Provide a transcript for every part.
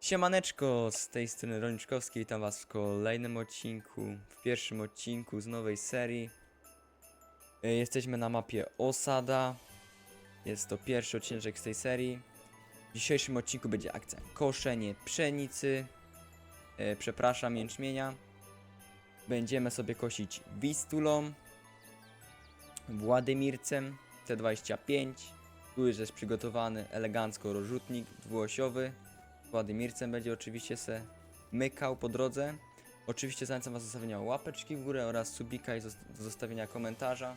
Siemaneczko, z tej strony Roniczkowski, witam was w kolejnym odcinku, w pierwszym odcinku z nowej serii. E, Jesteśmy na mapie Osada, jest to pierwszy odcinek z tej serii. W dzisiejszym odcinku będzie akcja koszenie pszenicy, e, przepraszam, jęczmienia. Będziemy sobie kosić Wistulą, Władymircem T25. Tu już jest przygotowany elegancko rozrzutnik dwuosiowy. Władymircem będzie oczywiście se mykał po drodze. Oczywiście zachęcam Was do zostawienia łapeczki w górę oraz subika i zostawienia komentarza.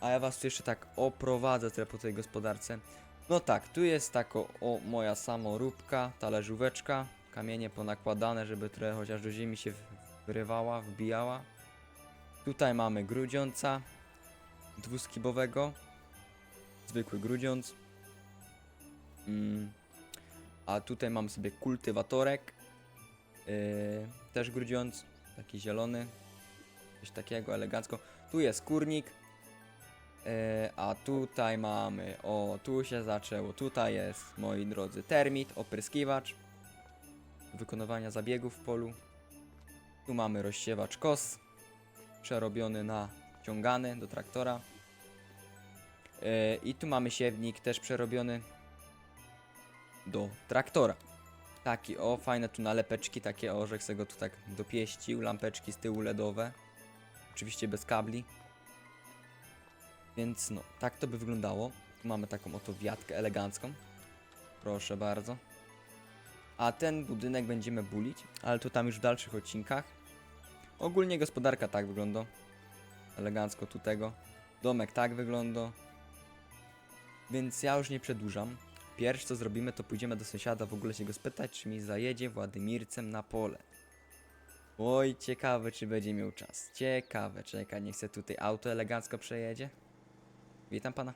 A ja Was tu jeszcze tak oprowadzę trochę po tej gospodarce. No tak, tu jest tako o moja samoróbka, talerzóweczka, kamienie ponakładane, żeby trochę chociaż do ziemi się w- wyrywała, wbijała. Tutaj mamy grudziąca dwuskibowego, zwykły grudziąc. Mm. A tutaj mam sobie kultywatorek. Yy, też grudziąc. Taki zielony. Coś takiego elegancko. Tu jest kurnik. Yy, a tutaj mamy. O, tu się zaczęło. Tutaj jest, moi drodzy, termit, opryskiwacz. Wykonywania zabiegów w polu. Tu mamy rozsiewacz kos. Przerobiony na ciągany do traktora. Yy, I tu mamy siewnik też przerobiony do traktora. Taki o, fajne tu nalepeczki, takie o, że chcę go tu tak dopieścił, lampeczki z tyłu LEDowe. Oczywiście bez kabli. Więc no, tak to by wyglądało. Tu mamy taką oto wiatkę elegancką. Proszę bardzo. A ten budynek będziemy bulić, ale to tam już w dalszych odcinkach. Ogólnie gospodarka tak wygląda. Elegancko tu tego. Domek tak wygląda. Więc ja już nie przedłużam. Pierwsze co zrobimy, to pójdziemy do sąsiada w ogóle się go spytać, czy mi zajedzie Władymircem na pole. Oj, ciekawe, czy będzie miał czas. Ciekawe, czekaj, niech se tutaj auto elegancko przejedzie. Witam pana.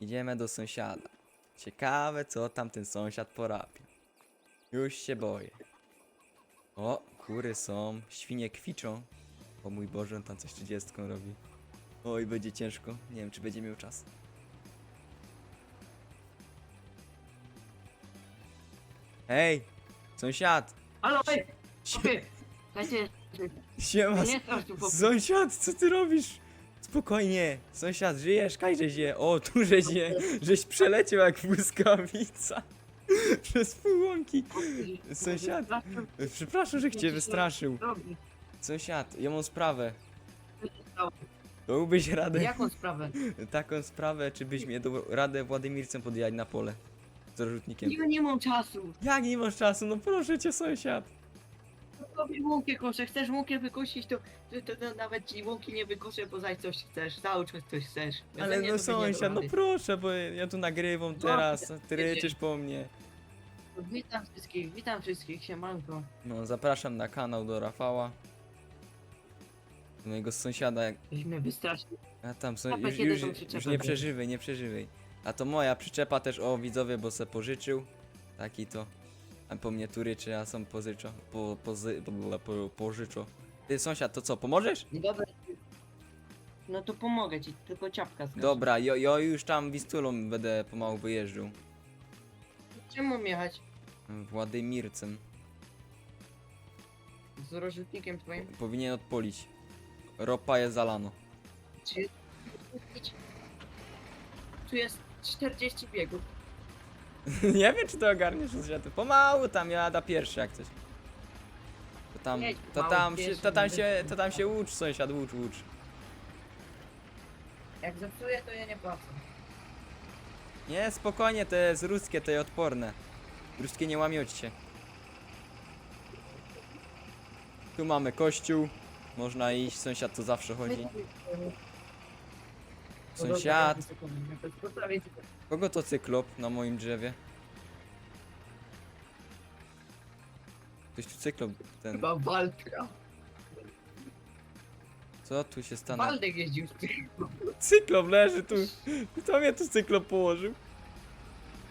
Idziemy do sąsiada. Ciekawe, co tam ten sąsiad porabia. Już się boję. O, kury są, świnie kwiczą. O mój Boże, on tam coś 30 robi. Oj, będzie ciężko. Nie wiem, czy będzie miał czas. Hej, sąsiad! Halo, ej! Sie- dajcie, Siema, nie strasz tu po sąsiad, co ty robisz? Spokojnie, sąsiad, żyjesz, kajże się. O, tu żeś je, żeś przeleciał jak błyskawica. Przez pół łąki. Sąsiad. Przepraszam, że cię wystraszył. Sąsiad, ja mam sprawę. Dałbyś radę, Jaką sprawę? taką sprawę, czy byś mnie radę Władymircem podjechać na pole z rozrzutnikiem? Ja nie mam czasu. Jak nie masz czasu? No proszę cię, sąsiad. Robię łąkę koszę. Chcesz łąkę wykosić, to, to, to, to nawet ci łąki nie wykoszę, bo zaś coś chcesz. Czas coś chcesz. Ja Ale no nie sąsiad, no rady. proszę, bo ja tu nagrywam teraz, a ty ryczysz po mnie. Witam wszystkich, witam wszystkich, siemanko. No, zapraszam na kanał do Rafała. Do mojego sąsiada, mnie wystraszył. a tam są, już, kiedy już, już nie przeżywaj, nie przeżywaj. A to moja przyczepa też, o widzowie, bo se pożyczył. Taki to. A po mnie tu ryczy, a są pożyczo. Po, pozy, po, po, pożyczo. Ty sąsiad, to co, pomożesz? Dobra. No to pomogę ci, tylko ciapka zgasz. Dobra, ja, ja już tam Wistulą będę pomału wyjeżdżał. Czemu mam jechać? Władymircem. Z rozrzutnikiem twoim? Powinien odpolić. Ropa jest zalano. Czy... Tu jest 40 biegów. nie wiem, czy to ogarniesz sąsiady. Pomału tam jada pierwszy jak coś. To tam, Jedź to pomału, tam się, to tam się, to tam się ucz sąsiad, ucz, ucz. Jak zepsuję, to ja nie płacę. Nie, spokojnie, to jest ruskie, to jest odporne. Ruskie nie łamioć się. Tu mamy kościół. Można iść, sąsiad to zawsze chodzi. Sąsiad, kogo to cyklop na moim drzewie? Ktoś tu cyklop ten. Chyba Waldka. Co tu się stanęło? Waldek jeździł z tym. Cyklop leży tu. Kto mnie tu cyklop położył?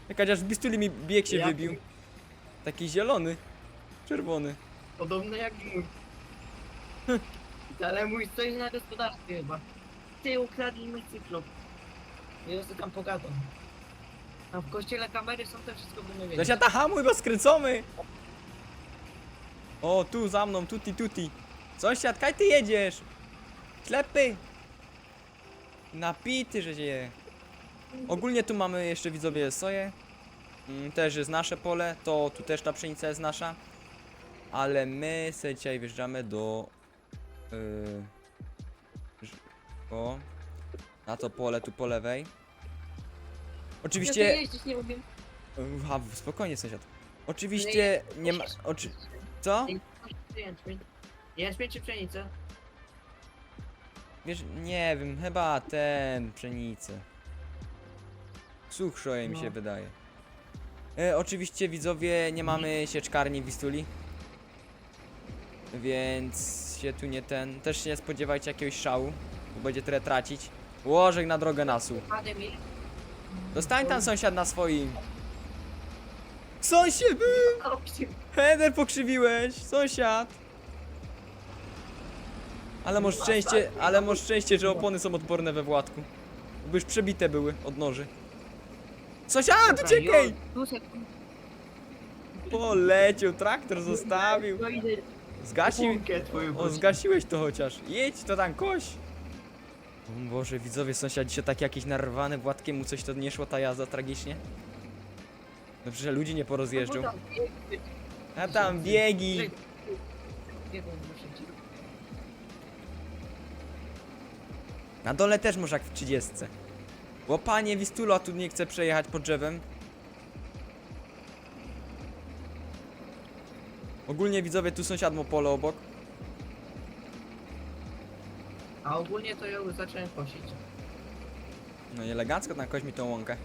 Jak chociaż z bistuli mi bieg się wybił. Taki zielony. Czerwony. Podobny jak mój. Ale mój stoi na gospodarstwie chyba. Ty ukradli mój cyklop. Ja sobie tam pogadam. A w kościele kamery są, to wszystko będą wiedzieć. Zasiata hamuj, bo skręcony! O, tu za mną, tuti tuti. Sąsiad, kaj ty jedziesz? Ślepy. Napity, że się. Ogólnie tu mamy jeszcze widzowie soję. Mm, Też jest nasze pole, to tu też ta pszenica jest nasza. Ale my sobie dzisiaj wjeżdżamy do... Yy, na to pole tu po lewej. Ja Oczywiście... jeździć nie umiem. A, spokojnie sąsiad. Oczywiście nie ma... Oczy... Co? Jęczmień. Jęczmień czy pszenica? Wiesz, nie wiem, chyba ten, pszenicę. Suchszoje mi No. się wydaje. E, oczywiście widzowie, nie mamy sieczkarni w Wistuli. Więc się tu nie ten... Też się nie spodziewajcie jakiegoś szału, bo będzie tyle tracić. Łożek na drogę. Padem mi. Dostań tam sąsiad na swoim. Sąsiad! Header pokrzywiłeś, sąsiad. Ale masz szczęście, ale masz szczęście, że opony są odporne we Władku. Bo już przebite były od noży. Sąsiad, uciekaj! Poleciał, traktor zostawił. Zgasił. Twoją O, zgasiłeś to chociaż. Jedź to tam koś. O Boże, widzowie, sąsiad dzisiaj taki jakiś narwany Władkiem, mu coś to nie szło ta jazda tragicznie. Dobrze, że ludzi nie porozjeżdżą. No, A tam biegi. Na dole też może jak w 30. Łopanie Wistula tu nie chce przejechać pod drzewem. Ogólnie widzowie, tu sąsiad ma pole obok. A ogólnie to ja już zacząłem kosić. No i elegancko tam koś mi tą łąkę.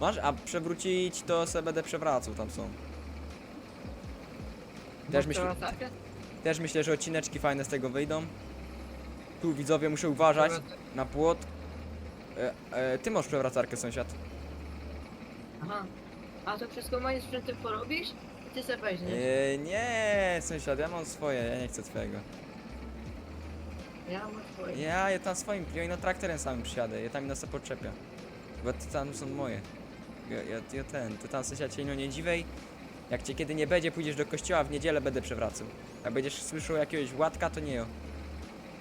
Masz? A przewrócić to se będę przewracał, tam są. Też przewracakę? też myślę, że odcineczki fajne z tego wyjdą. Tu widzowie muszę uważać na płot. E, e, ty masz przewracarkę sąsiad. Aha. A to wszystko moim sprzętem porobisz? I ty se weź, nie? E, nie, sąsiad, ja mam swoje, ja nie chcę twojego. Ja mam swoje. Ja, ja tam swoim, ja ino traktorem samym przyjadę, ja tam ino se podczepię. Bo to tam są moje. Ja, ja, ja ten, to tam sąsiad się ino nie dziwej. Jak cię kiedy nie będzie, pójdziesz do kościoła, w niedzielę będę przewracał. Jak będziesz słyszał jakiegoś Władka, to nie jo.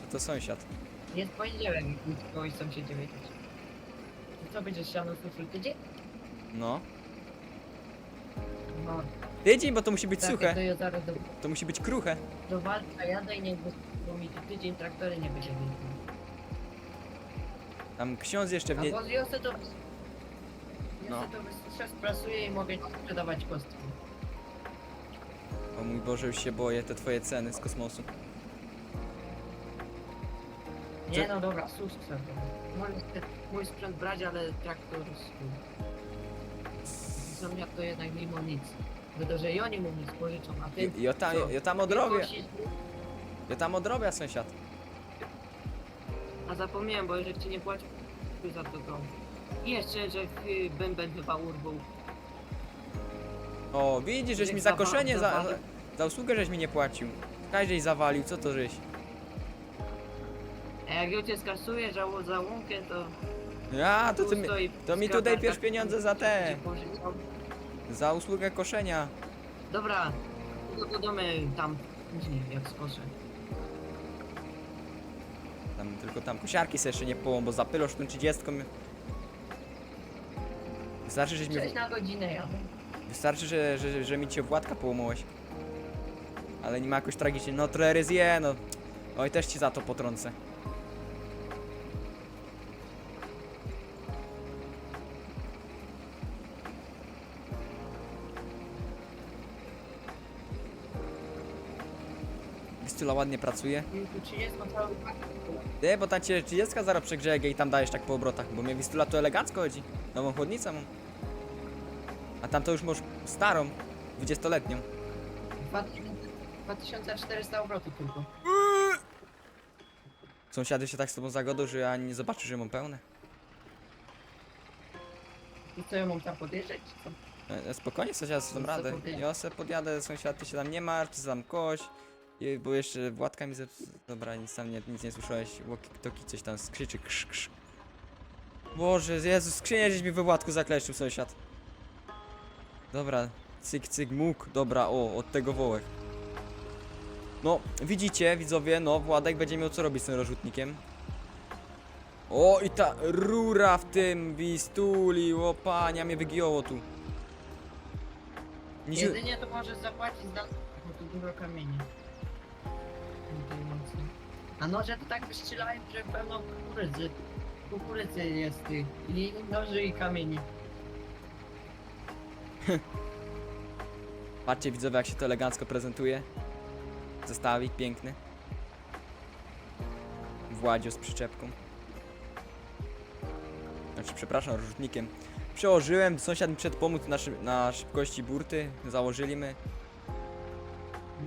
To to sąsiad. Jest poniedziałek, kogoś tam się dzieje. I co będziesz siano suszył tydzień? No. No, Tydzień, bo to musi być tak, to suche. ja zaraz do, To musi być kruche. do walka jadę i nie bo mi tu tydzień traktory nie będzie jeździł. Tam ksiądz jeszcze w A nie... bo ja se to... Ja No. se to sprasuję i mogę ci sprzedawać kostki. O mój Boże, już się boję, te twoje ceny z kosmosu. Nie Czy- no dobra, sus sobie. Mój, mój sprzęt brać, ale traktor swój. Są jak to jednak mimo nic. Dlatego, że i oni mu nic pożyczą, a ty... Ja, ja, tam, co? ja tam Ty odrobię, kosisz, ja tam odrobię sąsiad. A zapomniałem, bo jeżeli ci nie płaci za to to... I jeszcze, że y, bęben chyba urwał. O, widzisz, żeś mi za koszenie, za, za usługę żeś mi nie płacił. Kaj żeś zawalił, co to żeś? A jak ojciec kasuje za, za łąkę, to... Ja, to, ty mi, to mi tutaj pierw tak- pieniądze za te, za usługę koszenia. Dobra, to dodamy tam później, jak skoszę. Tylko tam kosiarki sobie jeszcze nie połą, bo zapylosz tą 30. Wystarczy, żeś mi, 6 na godzinę jadę. wystarczy, że, że, że mi cię Władka połamałeś. Ale nie ma jakoś tragicznie, no trochę zje, no. Oj, też ci za to potrącę. Wistula ładnie pracuje. Tu 30 cały. Nie, bo tam cię 30 zaraz przegrzeje i tam dajesz tak po obrotach, bo mnie Wistula to elegancko chodzi. Nową chłodnicę mam. A tam to już masz starą, 20-letnią. 2400 obrotów tylko. Sąsiady się tak z tobą zagodą, że ja nie zobaczę, że mam pełne. I co ja mam tam podjeżdżać? czy co? E, e, Spokojnie, sąsiad, z Co tą radę. Ja se podjadę, sąsiad, ty się tam nie martw, ty tam koś. Bo jeszcze Władka mi zeps... Dobra, nic tam nie, nic nie słyszałeś. Walkie-talkie coś tam skrzyczy, krz, krz. Boże, Jezus, skrzynię żeś mi we Władku zakleszczył, sąsiad. Dobra, cyk, cyk, mógł. Dobra, o, od tego wołek. No, widzicie, widzowie, no, Władek będzie miał co robić z tym rozrzutnikiem. O, i ta rura w tym wistuli, o pania, mnie wygięło tu. Się- Jedynie to możesz zapłacić za... Tu dużo kamieni. A noże to tak wystrzelają, że pełno kukurydzy. Kukurydzy jest tych. I noży i kamieni. Patrzcie, widzowie, jak się to elegancko prezentuje. Zestawik piękny. Władzio z przyczepką. Znaczy, przepraszam, rozrzutnikiem. Przełożyłem, sąsiad mi przed pomóc na, szy- na szybkości burty. Założyli my.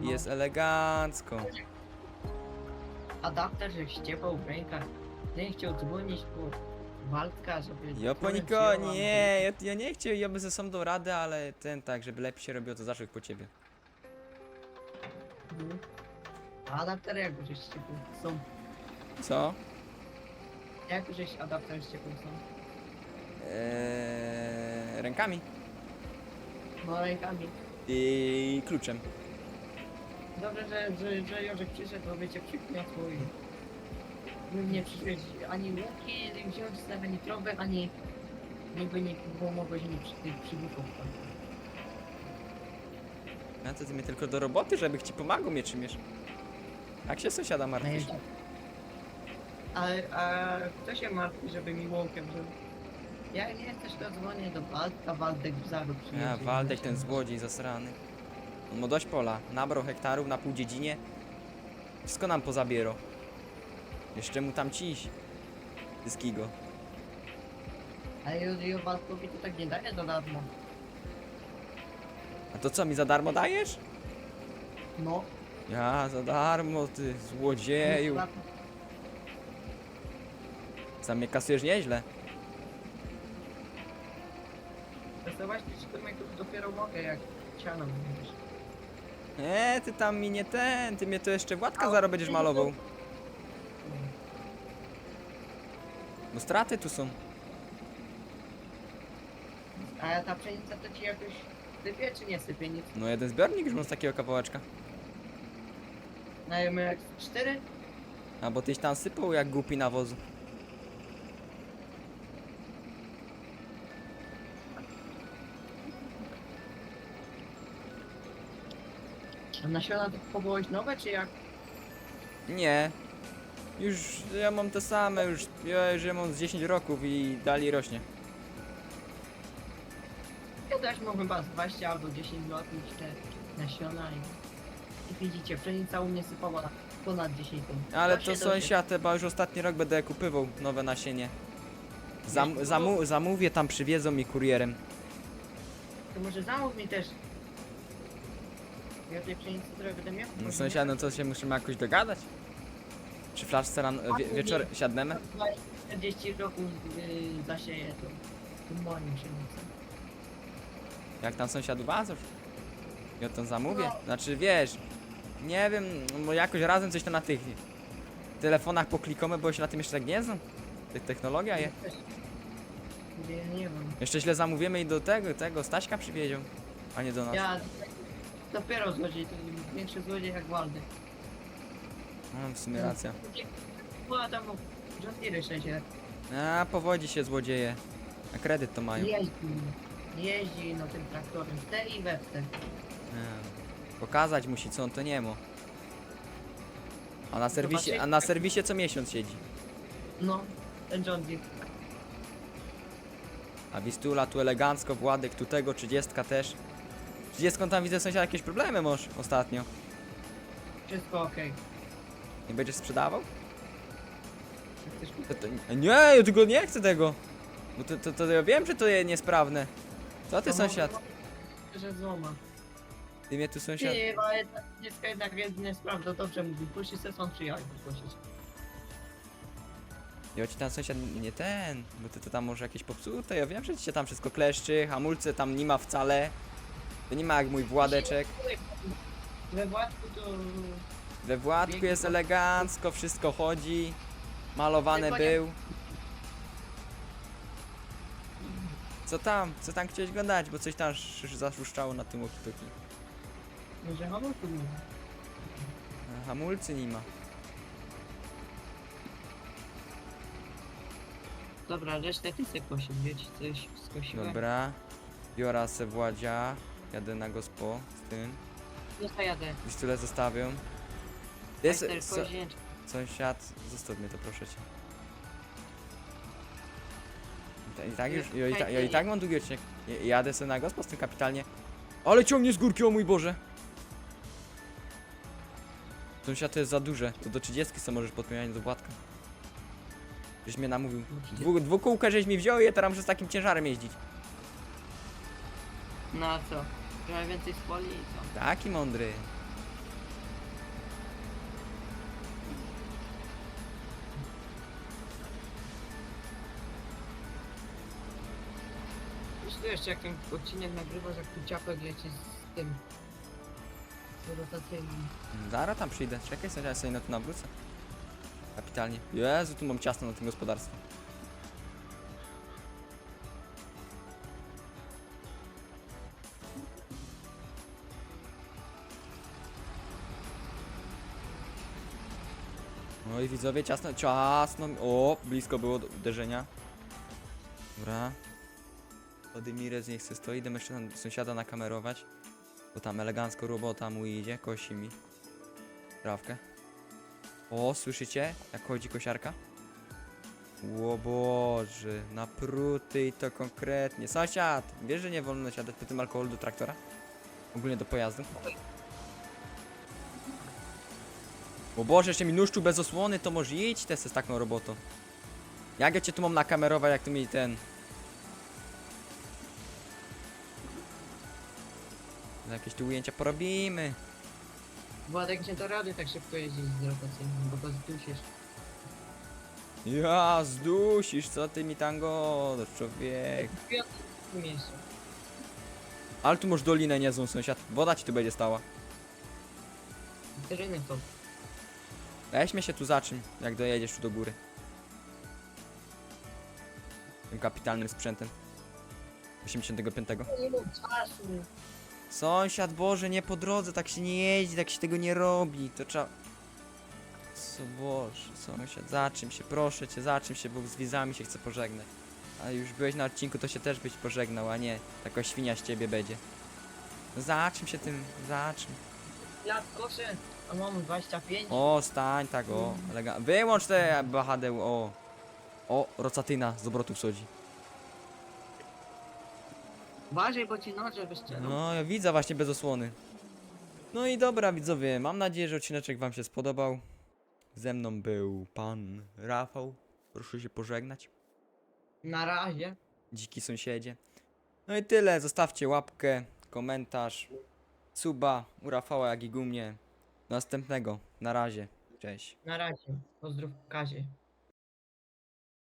I No. Jest elegancko. Adapter, że ściepał w rękach. Nie chciał dzwonić po Waldka, żeby... Japoniko, wzięła, nie, ja, ja nie chciałem, ja by ze sobą dał radę, ale ten tak, żeby lepiej się robiło, to zawsze po ciebie. Mhm. A adapter jak żeś ściepał? Są. Co? Jak żeś adapter ściepał są? Eee, rękami No rękami. i kluczem. Dobrze, że, że, że Jorzek przyszedł, bo wiecie, przykniosło i... Nie przyszłeś ani łuki wziąć z ani trąbę, ani... Niby nie było mogłeś mi przy tych przybutów. A to ty mnie tylko do roboty, żeby ci pomagał mnie czymś. Jak się sąsiada martwisz? A, a kto się martwi, żeby mi łąkiem wziął? Ja nie chcesz, to dzwonię do Waldka, Waldek w zaru przyjedzie. Ja, Waldek ten złodziej zasrany. Ma dość pola, nabrał hektarów na pół dziedzinie. Wszystko nam pozabiero. Jeszcze mu tam ciś. Wszystkiego. Ale jo Waldkowi to tak nie daje do darmo. A to co, mi za darmo dajesz? No. Ja, za darmo, ty złodzieju. Sam mnie kasujesz nieźle. To właśnie czy to dopiero mogę, jak ciano będziesz. Nie, ty tam mi nie ten, ty mnie to jeszcze Władka zaraz będziesz malował. Bo straty tu są. A ta pszenica to ci jakoś sypie, czy nie sypie nic? No jeden zbiornik już mam z takiego kawałeczka. Dajemy jak cztery? A bo tyś tam sypał jak głupi nawozu. A nasiona to kupowałaś nowe, czy jak? Nie. Już ja mam te same, już ja już je mam z 10 roków i dalej rośnie. Ja też chyba z 20 albo 10 lat już te nasiona i... I widzicie, pszenica u mnie sypała ponad 10 ton. Ale to sąsiad, chyba już ostatni rok będę kupywał nowe nasienie. Zam, Wiesz, zamu, zamówię, tam przywiedzą mi kurierem. To może zamów mi też. Ja tej pszenicy trochę będę miał. No może sąsiad, no to się musimy jakoś dogadać. Przy flaszce ran, wie, wieczor siadnemy? nie? 40 roków yy, zasieję to. To moją pszenicę. Jak tam sąsiad uważasz? Ja to zamówię. No. Znaczy wiesz, nie wiem, bo jakoś razem coś tam na tych telefonach poklikamy, bo się na tym jeszcze tak nie znam. Tych technologia je. Nie, nie wiem. Jeszcze źle zamówimy i do tego, tego Staśka przywiezią, a nie do nas. Ja dopiero złodziej, to większy złodziej jak Waldy. No, w sumie racja. Była tam John Deere 6 lat. A, powodzi się złodzieje. A kredyt to mają. Jeździ, jeździ no tym traktorem w te i we w te. A, Pokazać musi, co on to nie ma. A na serwisie, a na serwisie co miesiąc siedzi. No, ten John Deere. A Wistula tu elegancko, Władek tu tego, 30 też. 30 tam widzę sąsiad jakieś problemy masz ostatnio. Wszystko okej. Nie będziesz sprzedawał? To, to, nie, ja tylko nie chcę tego. Bo to, to, to ja wiem, że to jest niesprawne. Co ty sąsiad? Że złoma. Ty mnie tu sąsiad... Ty, ale ta dziecko jednak nie sprawdza, dobrze mówi. Puści se są przyjechać prosić. Ja ci tam sąsiad nie ten, bo ty to tam może jakieś popsute, ja wiem, że ci się tam wszystko kleszczy, hamulce tam nie ma wcale. To nie ma jak mój Władeczek. We Władku to... We Władku jest elegancko, wszystko chodzi. Malowany był. Co tam? Co tam chciałeś oglądać? Bo coś tam sz- zaszuszczało na tym walkie Może hamulku nie ma. hamulcy nie ma. Dobra, resztę ty se kosił, wiecie, coś skosiłem. Dobra. Biora se Władzia. Jadę na gospo z tym. No to jadę. Już tyle zostawią. Jest, Majster so, sąsiad, zostaw mnie to proszę cię. I ta- I tak już, ja i, ta, ja i tak mam długi odcinek. Ja- Jadę sobie na gospo z tym kapitalnie. Ale ciągnie z górki, o mój Boże! Sąsiad to jest za duże, to do 30 co możesz podmieniać do Władka. Żeś mnie namówił. Dwu, dwukółkę żeś mi wziął i ja teraz muszę z takim ciężarem jeździć. No a co? Trochę więcej spoli i co? Taki mądry. Wiesz tu jeszcze jak ten odcinek nagrywasz, jak tu ciapek leci z tym... Z rotacyjnym. Zara tam przyjdę. Czekaj, sobie, ja sobie na to nawrócę. Kapitalnie. Jezu, tu mam ciasno na tym gospodarstwie. No i widzowie, ciasno, ciasno. O, blisko było do uderzenia. Dobra. Władimires niech se stoi, idę jeszcze na sąsiada nakamerować. Bo tam elegancko robota mu idzie, kosi mi. Trawkę. O, słyszycie? Jak chodzi kosiarka? Ło Boże, na pruty i to konkretnie. Sąsiad, wiesz, że nie wolno siadać po tym alkoholu do traktora? Ogólnie do pojazdu. O Boże, jeszcze mi nóżczu bez osłony, to może idź te z taką robotą. Jak ja cię tu mam nakamerować, jak tu mi ten... Jakieś tu ujęcia porobimy. Władek nie do rady tak szybko jeździć z rotacyjnym, bo go zdusisz. Ja, zdusisz, co ty mi tam godasz, człowiek. W piątym miejscu. Ale tu masz dolinę niezłą, sąsiad. Woda ci tu będzie stała. Tereny to. Weźmy się tu za czym, jak dojedziesz tu do góry. Tym kapitalnym sprzętem. 85. Nie mam czasu. Sąsiad, Boże, nie po drodze, tak się nie jeździ, tak się tego nie robi. To trzeba... Co Boże, sąsiad, za czym się, proszę cię, za czym się, bo z widzami się chcę pożegnać. A już byłeś na odcinku, to się też byś pożegnał, a nie taka świnia z ciebie będzie. No za czym się tym, za czym? Koszę, a mam 25. O, stań tak, o, elega- Wyłącz te bahadeł, o. O, rocatyna z obrotów sodzi. Uważaj, bo ci noże wyszczelą. No, ja widzę właśnie bez osłony. No i dobra, widzowie, mam nadzieję, że odcineczek wam się spodobał. Ze mną był pan Rafał. Proszę się pożegnać. Na razie. Dziki sąsiedzie. No i tyle, zostawcie łapkę, komentarz, suba u Rafała, jak i u mnie. Do następnego, na razie, cześć. Na razie. Pozdrów Kazie.